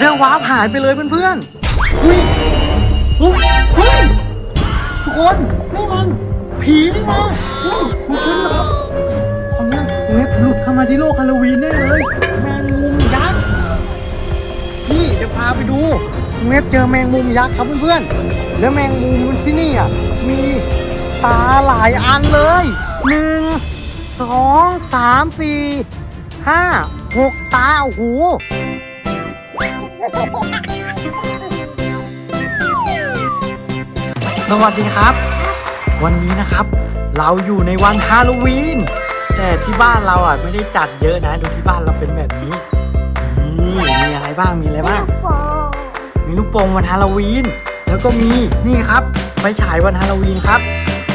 เธอว้าหายไปเลยเพื่อนๆเฮ้ยเฮ้ยเฮ้ยทุกคนนี่มัน ผีนี่นะเฮ้ยมันขึ้นเหรอคนนั้นเว็บหลุดเข้ามาที่โลกฮาโลวีนแน่เลยแมงมุมยักษ์นี่จะพาไปดูเว็บเจอแมงมุมยักษ์ครับเพื่อนๆแล้วแมงมุมที่นี่อะมีตาหลายอันเลยหนึ่งสองสามสี่ห้าหกตาโอ้โห สวัสดีครับ วันนี้นะครับ เราอยู่ในวันฮาโลวีนแต่ที่บ้านเราอะไม่ได้จัดเยอะนะ ดูที่บ้านเราเป็นแบบนี้นี่มีอะไรบ้างมีอะไรบ้าง มีลูกโป่งวันฮาโลวีนแล้วก็มีนี่ครับไฟฉายวันฮาโลวีนครับ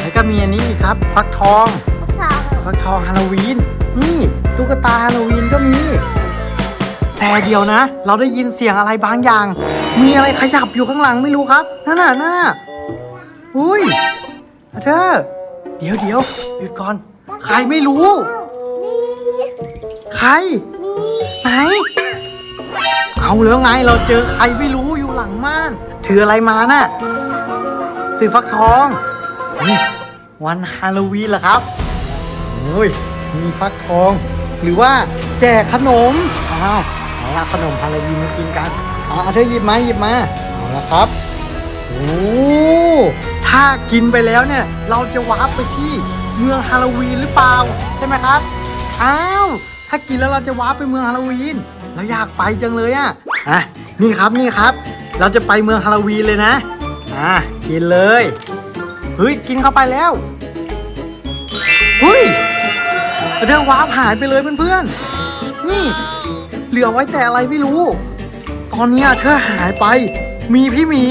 แล้วก็มีอันนี้อีกครับ ฟักทอง ฟักทองฮาโลวีนนี่ตุ๊กตาฮาโลวีนก็มี แต่เดี๋ยวนะ เราได้ยินเสียงอะไรบางอย่าง มีอะไรขยับอยู่ข้างหลังไม่รู้ครับนั่นน่ะนั่นน่ะอุ้ยเธอเดี๋ยวเดี๋ยวหยุดก่อน ใครไม่รู้ ใครไหนเอาแล้วไงเราเจอใครไม่รู้อยู่หลังม่าน ถืออะไรมาน่ะสื่อฟักทองนี่วันฮาโลวีนเหรอครับโอ้ยมีฟักทอง หรือว่าแจกขนมอ้าวเอา ละขนมฮาโลวีนมากินกันอ่าเธอหยิบมาหยิบมาเอาละครับโอ้ถ้ากินไปแล้วเนี่ย เราจะวาร์ปไปที่เมืองฮาโลวีนหรือเปล่าใช่ไหมครับอ้าวถ้ากินแล้วเราจะวาร์ปไปเมืองฮาโลวีนเราอยากไปจังเลยอะอะนี่ครับนี่ครับ เราจะไปเมืองฮาโลวีนเลยนะอะกินเลยเฮ้ยกินเข้าไปแล้วเฮ้ยเธอวาร์ปหายไปเลยเพื่อนๆนี่ เหลือไว้แต่อะไรไม่รู้ ตอนนี้เธอหายไป มีพี่หมี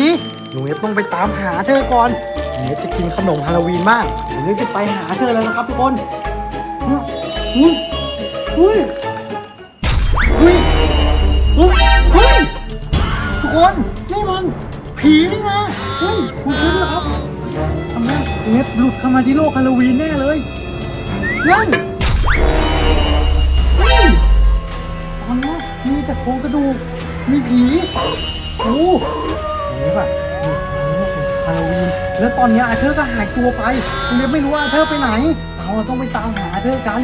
หนูเอฟต้องไปตามหาเธอก่อนหนูเอฟจะกินขนมฮาโลวีนบ้างหนูเอฟจะไปหาเธอแล้วนะครับทุกคนอุ้ยอุ้ยอุ้ยอุ้ยเฮ้ยทุกคนนี่มันผีนี่นะเฮ้ยคุณคุณเหรอครับทำไมเอฟหลุดเข้ามาที่โลกฮาโลวีนแน่เลยนั่นเฮ้ย โครงกระดูกมีผีโอ้นี่แบบฮาโลวีนแล้วตอนนี้อาเธอร์ก็หายตัวไปคุณเล็บไม่รู้ว่าอาเธอร์ไปไหน เราต้องไปตามหาอาเธอร์กัน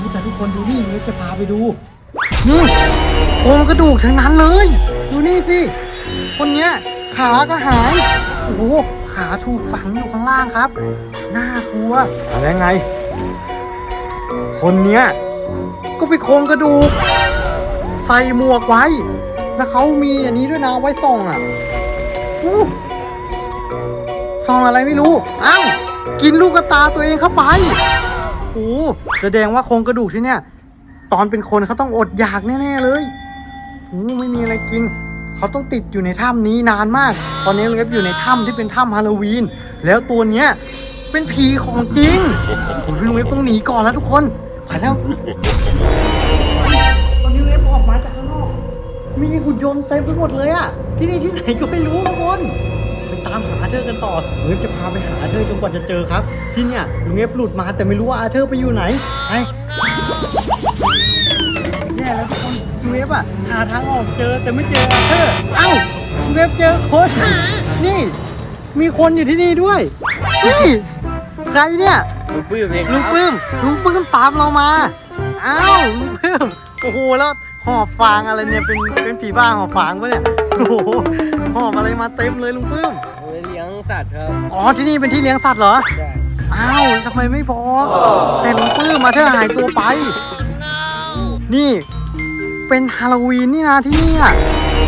ดูแต่ทุกคนดูนี่เล็บจะพาไปดูนี่โครงกระดูกทั้งนั้นเลย ดูนี่สิ คนเนี้ยขาก็หาย โอ้โหขาถูกฝังอยู่ข้างล่างครับ น่ากลัวอะไรไง คนเนี้ยก็ไปโครงกระดูก ใส่หมวกไว้ แล้วเขามีอันนี้ด้วยนะไว้ส่องอะอู้ส่องอะไรไม่รู้เอ้ากินลูกกระตาตัวเองเข้าไปโอ้แสดงว่าโครงกระดูกที่เนี่ย ตอนเป็นคนเขาต้องอดอยากแน่ๆเลยโอ้ไม่มีอะไรกิน เขาต้องติดอยู่ในถ้ำนี้นานมาก ตอนนี้ลุงเอฟอยู่ในถ้ำที่เป็นถ้ำฮาโลวีน แล้วตัวเนี้ยเป็นผีของจริงโอ้ยลุงเอฟต้องหนีก่อนแล้วทุกคน ไปแล้ว มีหุ่นยนต์เต็มไปหมดเลยอะที่นี่ที่ไหนก็ไม่รู้ทุกคนไปตามหาเธอกันต่อลุงเอฟจะพาไปหาเธอจนกว่าจะเจอครับ ที่เนี่ยลุงเอฟหลุดมาแต่ไม่รู้ว่าอาเธอร์ไปอยู่ไหนไปแย่แล้วทุกคนลุงเอฟอะหาทางออกเจอแต่ไม่เจออาเธอร์เอ้าลุงเอฟเจอคนนี่ มีคนอยู่ที่นี่ด้วยนี่ใครเนี่ยลุงปื้มเองคลุรังบปื้มลุงปื้มตามเรามาอ้าวลุงปื้มโอ้โหแล้ว หอบฟางอะไรเนี่ยเป็นเป็นผีบ้าหอบฟางปะเนี่ยโอ้โหหอบอะไรมาเต็มเลยลุงปื้มเอาไว้เลี้ยงสัตว์ครับอ๋อที่นี่เป็นที่เลี้ยงสัตว์เหรอใช่อ้าวทำไมไม่บอกแต่ลุงปื้มมาเธอหายตัวไป นี่เป็นฮาโลวีนนี่นะที่นี่อะ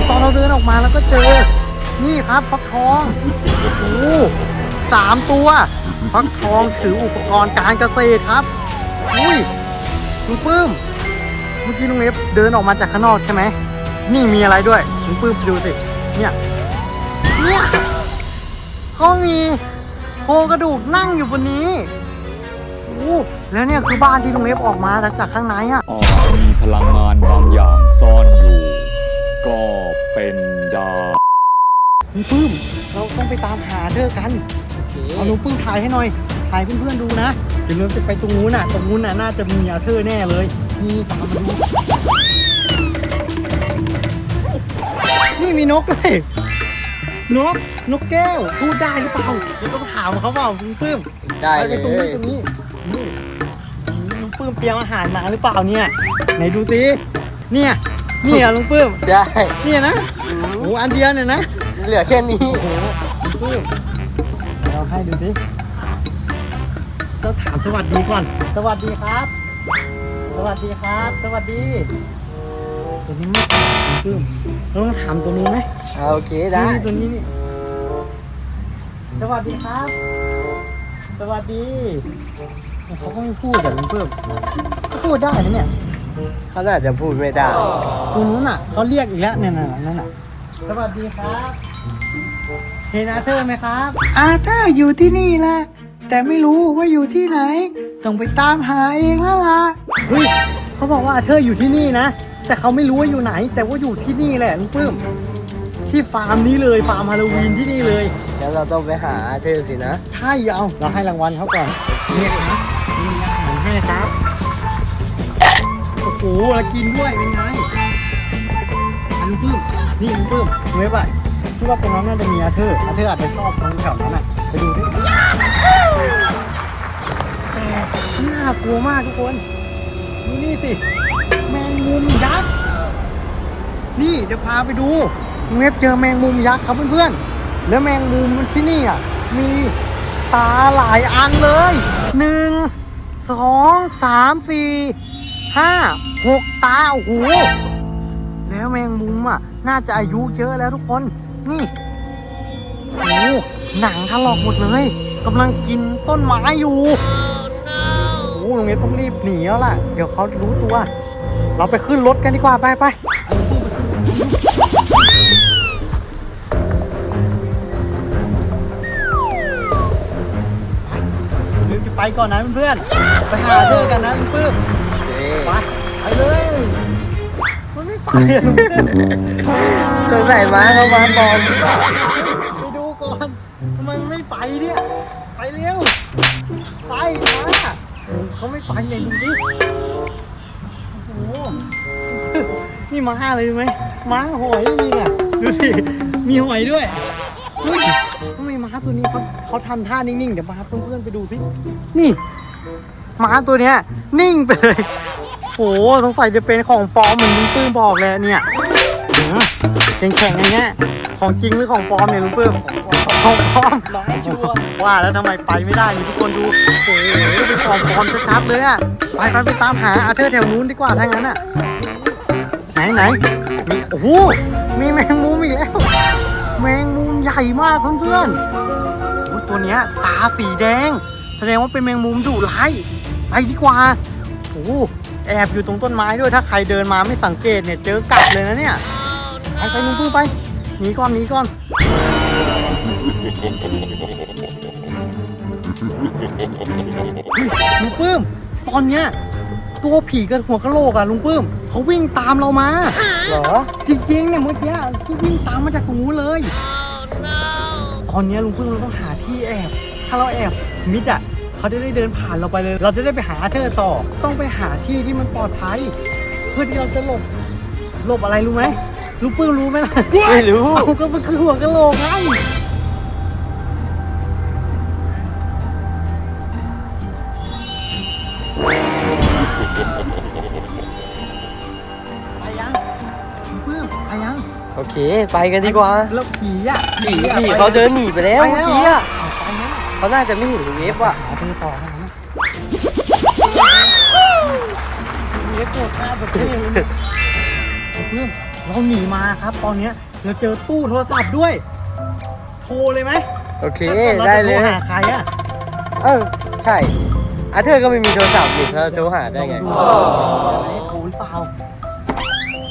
ตอนเราเดินออกมาแล้วก็เจอ นี่ครับฟักทองโอ้โหสามตัวฟักทองถืออุปกรณ์การเกษตรครับ อุ้ยลุงปื้มเมื่อกี้ลุงเอฟเดินออกมาจากข้างนอกใช่ไหม นี่มีอะไรด้วยลุงปื้มไปดูสิ เนี่ย เนี่ยเขามีโครงกระดูกนั่งอยู่บนนี้โอ้แล้วเนี่ยคือบ้านที่ลุงเอฟออกมาจากข้างในอะอาจมีพลังงานบางอย่างซ่อนอยู่ ก็เป็นได้ลุงปื้ม เราต้องไปตามหาเธอกันโอเคเอาลุงปื้มถ่ายให้หน่อย ถ่ายเพื่อนๆดูนะเดี๋ยวเราจะไปตรงนู้นน่ะ ตรงนู้นน่ะน่าจะมีอาเธอร์แน่เลย นี่ตามมาดูนกด้วยนกนกแก้วพูดได้หรือเปล่าเดี๋ยวต้องถามเขาเปล่าคุณปื้มได้ไปเลตรงนี้ยตรงนี้นี่ลุงปื้มเตรียมอาหารมาหรือเปล่าเนี่ยไหนดูสิเนี่ยเนี่อะลุงปื้มใช่เนี่ยนะโอ้อันเดียวเนี่ยนะเหลือแค่นี้ลุงปื้มเราให้ดูสิต้องถามสวัสดีก่อน สวัสดีครับ สวัสดีครับ สวัสดี ตัวนี้ไม่ตอบลุงปื้มเราต้องถามตัวนี้ไหมเอาโอเคได้นี่ตัวนี้นี่สวัสดีครับ สวัสดีเขาก็ไม่พูดแต่ลุงเพิ่มเขาพูดได้นะเนี่ยเขาน่าจะพูดไม่ได้ตัวนู้นอะเขาเรียกอีกแล้วเนี่ยนั่นน่ะนั่นน่ะสวัสดีครับเห็นอาเธอร์ไหมครับ อาเธอร์อยู่ที่นี่แหละแต่ไม่รู้ว่าอยู่ที่ไหน ต้องไปตามหาเองแล้วล่ะเฮ้ยเขาบอกว่าอาเธอร์อยู่ที่นี่นะ แต่เขาไม่รู้ว่าอยู่ไหน แต่ว่าอยู่ที่นี่แหละลุงเพิ่มที่ฟาร์มนี้เลยฟาร์มฮาโลวีนที่นี่เลย แล้วเราต้องไปหาเธอสินะใช่เอาเราให้รางวัลเขาก่อนเนี่ยครับมีอาหารให้ครับโอ้โหแล้วกินด้วยเป็นไงอันลุงปื้มนี่ลุงปื้มเว็บอะที่ว่าตรงนั้นน่าจะมีอาเธอร์อาเธอร์อาจจะชอบตรงแถวนั้นอะไปดูดิแต่ น่ากลัวมากทุกคนนี่นี่สิ แมงมุมยักษ์ นี่เดี๋ยวพาไปดูเว็บเจอแมงมุมยักษ์ครับเพื่อนๆ แล้วแมงมุมที่นี่อะ มีตาหลายอันเลยหนึ่งสองสามสี่ห้าหกตา โอ้โห แล้วแมงมุมอะ น่าจะอายุเยอะแล้วทุกคน นี่ โอ้โหหนังถลอกหมดเลยกำลังกินต้นไม้อยู่ โอ้โรงเรียนต้องรีบหนีแล้วล่ะ เดี๋ยวเขารู้ตัว เราไปขึ้นรถกันดีกว่าไปไปลืมจะไปก่อนนะเพื่อนๆไปหาเธอกันนะเพื่อนไปไปเลยมันไม่ไปเพื่อนสงสัยม้าเขามาปลอม ไม่ไปเลยดูดิโอ้โหนี่ม้าเลยไหมม้าหอยมีอะดูสิมีหอยด้วยเฮ้ยทำไมม้าตัวนี้เขาเขาทำท่านิ่งๆเดี๋ยวพาเพื่อนๆไปดูสินี่ม้าตัวเนี้ยนิ่งไปเลยโอ้โหสงสัยจะเป็นของปลอมเหมือนลุงปื้มบอกเลยเนี่ยแข็งแข็งๆอย่างเงี้ยของจริงหรือของปลอมเนี่ยลุงปื้ม ของปลอมมาให้ชัวร์ว่าแล้วทำไมไปไม่ได้นี่ทุกคนดูโอ้โหเป็นของปลอมชัดๆเลยอะไปไปไปตามหาอาเธอร์แถวนู้นดีกว่าถ้างั้นอะไหนไหนมีโอ้โหมีแมงมุมอีกแล้ว แมงมุมใหญ่มากเพื่อนๆโอ้ตัวเนี้ยตาสีแดง แสดงว่าเป็นแมงมุมดุร้ายไปดีกว่าโอ้แอบอยู่ตรงต้นไม้ด้วยถ้าใครเดินมาไม่สังเกตเนี่ยเจอกัดเลยนะเนี่ยไปไปลุงปื้ไปหนีก่อนหนีก่อน ลุงปื้ม ตอนเนี้ยตัวผีกับหัวกะโหลกอะลุงปื้มเขาวิ่งตามเรามา เหรอ จริงๆเนี่ยเมื่อกี้ที่วิ่งตามมาจากตรงนู้นเลย ตอนเนี้ยลุงปื้มเราต้องหาที่แอบ ถ้าเราแอบมิดอะเขาจะได้เดินผ่านเราไปเลย เราจะได้ไปหาอาเธอร์ต่อ ต้องไปหาที่ที่มันปลอดภัย เพื่อที่เราจะหลบ หลบอะไรรู้ไหมลุงปื้มรู้ไหมล่ะไม่รู้ เอาก็มันคือหัวกะโหลกไง เค ไปกันดีกว่าแล้วผีอะผีอะผีไปเขาเดินหนีไปแล้วไปเมื่อแล้วกี้เหรอะไปแล้วเขาน่าจะไม่เห็นเวฟว่ะหาเธอต่อนะเอฟโฟฆ่าประเทศเลยเนี่ยเพื่อนเราหนีมาครับ ตอนเนี้ยเราเจอตู้โทรศัพท์ด้วย โทรเลยไหมโอเคถ้าได้กิเลเรายจะโทรหาใครอะเออใช่อาเธอร์ก็ไม่มีโทรศัพท์นี่เธอโทรหาได้ไงลองดูอะไรให้โทรหรือเปล่า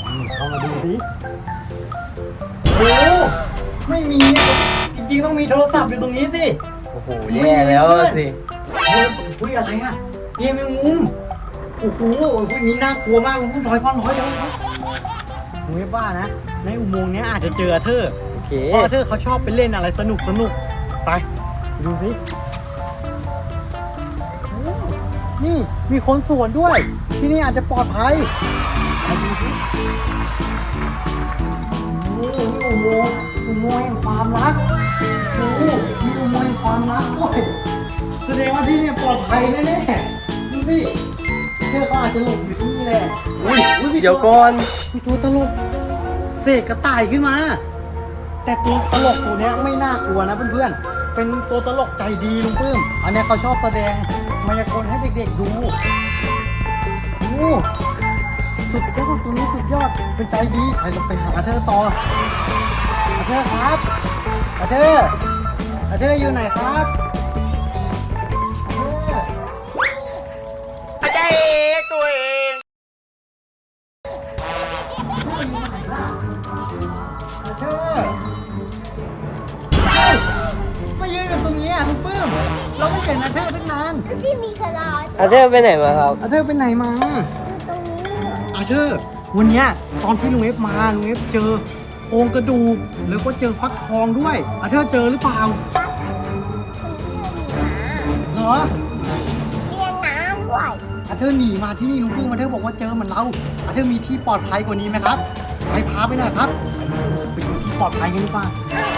อืมเข้ามาดูสิ โอ้ไม่มีอะจริงๆต้องมีโทรศัพท์อยู่ตรงนี้สิ โอ้โหแย่แล้วสิ เฮ้ยอุ้ยอะไรอะเนี่ยแมงมุมโอ้โหพวกนี้น่ากลัวมากคุณผู้ชอยก้อนร้อยเลยผมไม่บ้านะ ในอุโมงค์เนี้ยอาจจะเจออาเธอร์โอเค เพราะอาเธอร์เขาชอบไปเล่นอะไรสนุกสนุกไป ดูสิโอ้นี่มีคนสวนด้วย ที่นี่อาจจะปลอดภัยไปดูสิ โอ้นี่อุโมอุโมงค์แห่งความรักโอ้มีอุโมงค์แห่งความรักด้วยแสดงว่าที่เนี่ยปลอดภัยแน่ๆดูสิเชื่อเขาอาจจะหลบอยู่ที่นี่แหละอุ้ยอุ้ยมีเดี๋ยวตัวก่อน มีตัวตลกเสกกระต่ายขึ้นมา แต่ตัวตลกตัวเนี้ยไม่น่ากลัวนะเพื่อนๆ เป็นตัวตลกใจดีลุงปื้ม อันเนี้ยเขาชอบแสดงมายากลให้เด็กๆดูโอ้ สุดยอดตัวนี้สุดยอดเป็นใจดีไปเราไปหาเธอต่ออาเธอครับอาเธออาเธออยู่ไหนครับอาเธอเธอเอ้ามายืนกันตรงนี้อะลุงปื้มเราไม่เห็นอาเธอตั้งนานที่มีสลอดอาเธอร์ไปไหนมาครับอาเธอไปไหนมาตรงนี้ อาเธอวันเนี้ยตอนที่ลุงเอฟมาลุงเอฟเจอโครงกระดูกแล้วก็เจอฟักทองด้วยอาเธอเจอหรือเปล่าเหรอเรียนน้ำด้วยอาเธอหนีมาที่นี่ลุงปื้มอาเธอบอกว่าเจอเหมือนเราอาเธอมีที่ปลอดภัยกว่านี้ไหมครับไปพาไปหน่อยครับไปดูที่ปลอดภัยกันดีกว่าไ